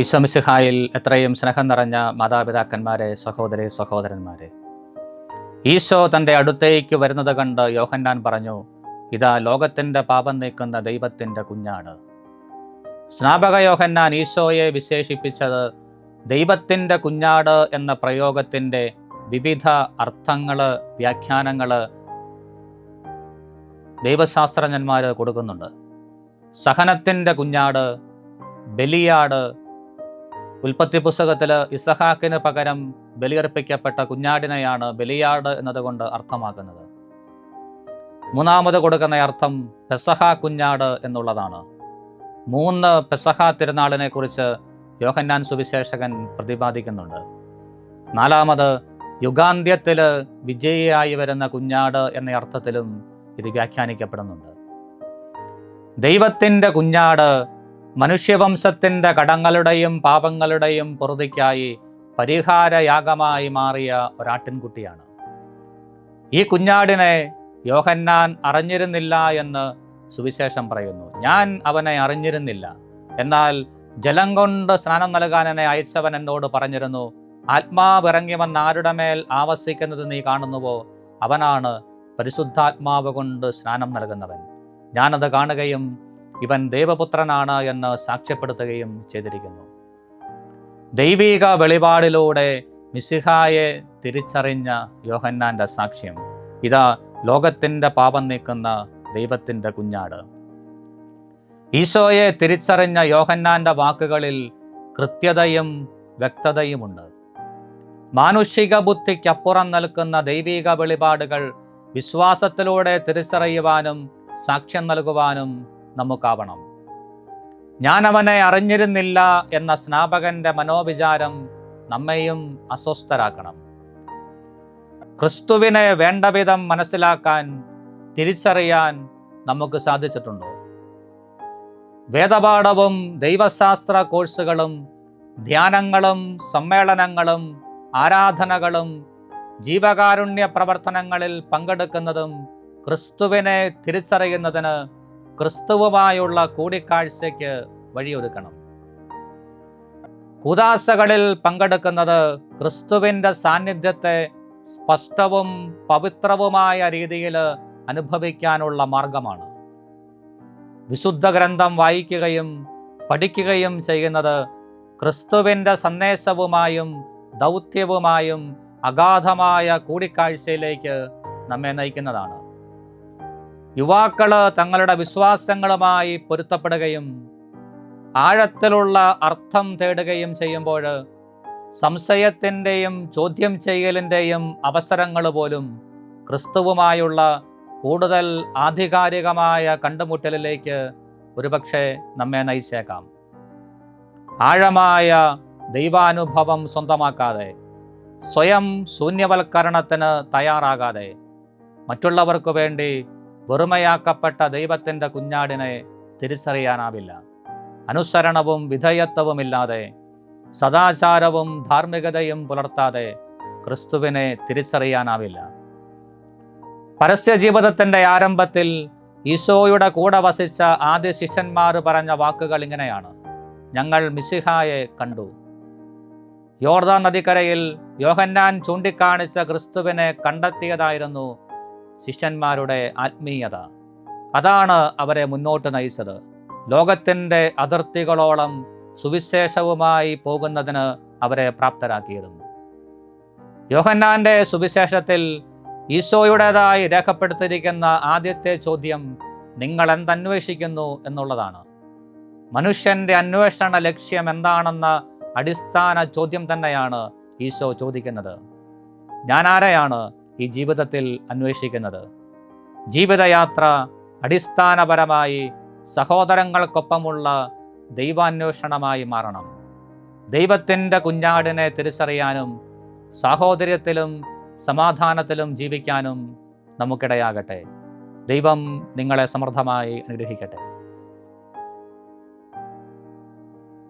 ഈശ്വമിശിഹായിൽ എത്രയും സ്നേഹം നിറഞ്ഞ മാതാപിതാക്കന്മാരെ സഹോദരി സഹോദരന്മാരെ. ഈശോ തന്റെ അടുത്തേക്ക് വരുന്നത് കണ്ട് യോഹന്നാൻ പറഞ്ഞു ഇതാ ലോകത്തിന്റെ പാപം നീക്കുന്ന ദൈവത്തിന്റെ കുഞ്ഞാണ്. സ്നാപക യോഹന്നാൻ ഈശോയെ വിശേഷിപ്പിച്ചത് ദൈവത്തിന്റെ കുഞ്ഞാട് എന്ന പ്രയോഗത്തിന്റെ വിവിധ അർത്ഥങ്ങൾ വ്യാഖ്യാനങ്ങൾ ദൈവശാസ്ത്രജ്ഞന്മാർ കൊടുക്കുന്നുണ്ട്. സഹനത്തിന്റെ കുഞ്ഞാട് ബലിയാട് ഉൽപ്പത്തി പുസ്തകത്തിൽ ഇസഹാക്കിന് പകരം ബലിയർപ്പിക്കപ്പെട്ട കുഞ്ഞാടിനെയാണ് ബലിയാട് എന്നതുകൊണ്ട് അർത്ഥമാക്കുന്നത്. മൂന്നാമത് കൊടുക്കുന്ന അർത്ഥം പെസഹ കുഞ്ഞാട് എന്നുള്ളതാണ്. മൂന്ന് പെസഹ തിരുനാളിനെ കുറിച്ച് യോഹന്നാൻ സുവിശേഷകൻ പ്രതിപാദിക്കുന്നുണ്ട്. നാലാമത് യുഗാന്ത്യത്തിൽ വിജയിയായി വരുന്ന കുഞ്ഞാട് എന്ന അർത്ഥത്തിലും ഇത് വ്യാഖ്യാനിക്കപ്പെടുന്നുണ്ട്. ദൈവത്തിന്റെ കുഞ്ഞാട് മനുഷ്യവംശത്തിന്റെ കടങ്ങളുടെയും പാപങ്ങളുടെയും പുറതിക്കായി പരിഹാരയാഗമായി മാറിയ ഒരാട്ടിൻകുട്ടിയാണ്. ഈ കുഞ്ഞാടിനെ യോഹന്നാൻ അറിഞ്ഞിരുന്നില്ല എന്ന് സുവിശേഷം പറയുന്നു. ഞാൻ അവനെ അറിഞ്ഞിരുന്നില്ല. എന്നാൽ ജലം കൊണ്ട് സ്നാനം നൽകാൻ എന്നെ അയച്ചവൻ എന്നോട് പറഞ്ഞിരുന്നു ആത്മാവിറങ്ങി വന്ന് ആരുടെ മേൽ ആവസിക്കുന്നത് നീ കാണുന്നുവോ? അവനാണ് പരിശുദ്ധാത്മാവ് കൊണ്ട് സ്നാനം നൽകുന്നവൻ. ഞാനത് കാണുകയും ഇവൻ ദേവപുത്രനാണ് എന്ന് സാക്ഷ്യപ്പെടുത്തുകയും ചെയ്തിരിക്കുന്നു. ദൈവീക വെളിപാടിലൂടെ മിസിഹായെ തിരിച്ചറിഞ്ഞ യോഹന്നാന്റെ സാക്ഷ്യം. ഇതാ ലോകത്തിന്റെ പാപം നീക്കുന്ന ദൈവത്തിന്റെ കുഞ്ഞാട്. ഈശോയെ തിരിച്ചറിഞ്ഞ യോഹന്നാന്റെ വാക്കുകളിൽ കൃത്യതയും വ്യക്തതയുമുണ്ട്. മാനുഷിക ബുദ്ധിക്കപ്പുറം നൽകുന്ന ദൈവീക വെളിപാടുകൾ വിശ്വാസത്തിലൂടെ തിരിച്ചറിയുവാനും സാക്ഷ്യം നൽകുവാനും നമുക്കാവണം. ഞാൻ അവനെ അറിഞ്ഞിരുന്നില്ല എന്ന സ്നാപകന്റെ മനോവിചാരം നമ്മെയും അസ്വസ്ഥരാക്കണം. ക്രിസ്തുവിനെ വേണ്ടവിധം മനസ്സിലാക്കാൻ തിരിച്ചറിയാൻ നമുക്ക് സാധിച്ചിട്ടുണ്ടോ? വേദപാഠവും ദൈവശാസ്ത്ര കോഴ്സുകളും ധ്യാനങ്ങളും സമ്മേളനങ്ങളും ആരാധനകളും ജീവകാരുണ്യ പ്രവർത്തനങ്ങളിൽ പങ്കെടുക്കുന്നതും ക്രിസ്തുവിനെ തിരിച്ചറിയുന്നതിന് ക്രിസ്തുവുമായുള്ള കൂടിക്കാഴ്ചയ്ക്ക് വഴിയൊരുക്കണം. കൂതാശകളിൽ പങ്കെടുക്കുന്നത് ക്രിസ്തുവിന്റെ സാന്നിധ്യത്തെ സ്പഷ്ടവും പവിത്രവുമായ രീതിയിൽ അനുഭവിക്കാനുള്ള മാർഗമാണ്. വിശുദ്ധ ഗ്രന്ഥം വായിക്കുകയും പഠിക്കുകയും ചെയ്യുന്നത് ക്രിസ്തുവിന്റെ സന്ദേശവുമായും ദൗത്യവുമായും അഗാധമായ കൂടിക്കാഴ്ചയിലേക്ക് നമ്മെ നയിക്കുന്നതാണ്. യുവാക്കൾ തങ്ങളുടെ വിശ്വാസങ്ങളുമായി പൊരുത്തപ്പെടുകയും ആഴത്തിലുള്ള അർത്ഥം തേടുകയും ചെയ്യുമ്പോൾ സംശയത്തിന്റെയും ചോദ്യം ചെയ്യലിന്റെയും അവസരങ്ങൾ പോലും ക്രിസ്തുവുമായുള്ള കൂടുതൽ ആധികാരികമായ കണ്ടുമുട്ടലിലേക്ക് ഒരുപക്ഷെ നമ്മെ നയിച്ചേക്കാം. ആഴമായ ദൈവാനുഭവം സ്വന്തമാക്കാതെ സ്വയം ശൂന്യവൽക്കരണത്തിന് തയ്യാറാകാതെ മറ്റുള്ളവർക്കു വേണ്ടി വെറുമയാക്കപ്പെട്ട ദൈവത്തിന്റെ കുഞ്ഞാടിനെ തിരിച്ചറിയാനാവില്ല. അനുസരണവും വിധേയത്വവുമില്ലാതെ സദാചാരവും ധാർമ്മികതയും പുലർത്താതെ ക്രിസ്തുവിനെ തിരിച്ചറിയാനാവില്ല. പരസ്യ ജീവിതത്തിന്റെ ആരംഭത്തിൽ ഈശോയുടെ കൂടെ വസിച്ച ആദ്യ ശിഷ്യന്മാർ പറഞ്ഞ വാക്കുകൾ ഇങ്ങനെയാണ്. ഞങ്ങൾ മിസിഹായെ കണ്ടു. യോർദാ നദിക്കരയിൽ യോഹന്നാൻ ചൂണ്ടിക്കാണിച്ച ക്രിസ്തുവിനെ കണ്ടെത്തിയതായിരുന്നു ശിഷ്യന്മാരുടെ ആത്മീയത. അതാണ് അവരെ മുന്നോട്ട് നയിച്ചത്. ലോകത്തിന്റെ അതിർത്തികളോളം സുവിശേഷവുമായി പോകുന്നതിന് അവരെ പ്രാപ്തരാക്കിയതും. യോഹന്നാന്റെ സുവിശേഷത്തിൽ ഈശോയുടേതായി രേഖപ്പെടുത്തിയിരിക്കുന്ന ആദ്യത്തെ ചോദ്യം നിങ്ങൾ എന്തന്വേഷിക്കുന്നു എന്നുള്ളതാണ്. മനുഷ്യന്റെ അന്വേഷണ ലക്ഷ്യം എന്താണെന്ന അടിസ്ഥാന ചോദ്യം തന്നെയാണ് ഈശോ ചോദിക്കുന്നത്. ഞാൻ ആരെയാണ് ഈ ജീവിതത്തിൽ അന്വേഷിക്കുന്നത്. ജീവിതയാത്ര അടിസ്ഥാനപരമായി സഹോദരങ്ങൾക്കൊപ്പമുള്ള ദൈവാന്വേഷണമായി മാറണം. ദൈവത്തിന്റെ കുഞ്ഞാടിനെ തിരിച്ചറിയാനും സാഹോദര്യത്തിലും സമാധാനത്തിലും ജീവിക്കാനും നമുക്കിടയാകട്ടെ. ദൈവം നിങ്ങളെ സമൃദ്ധമായി അനുഗ്രഹിക്കട്ടെ.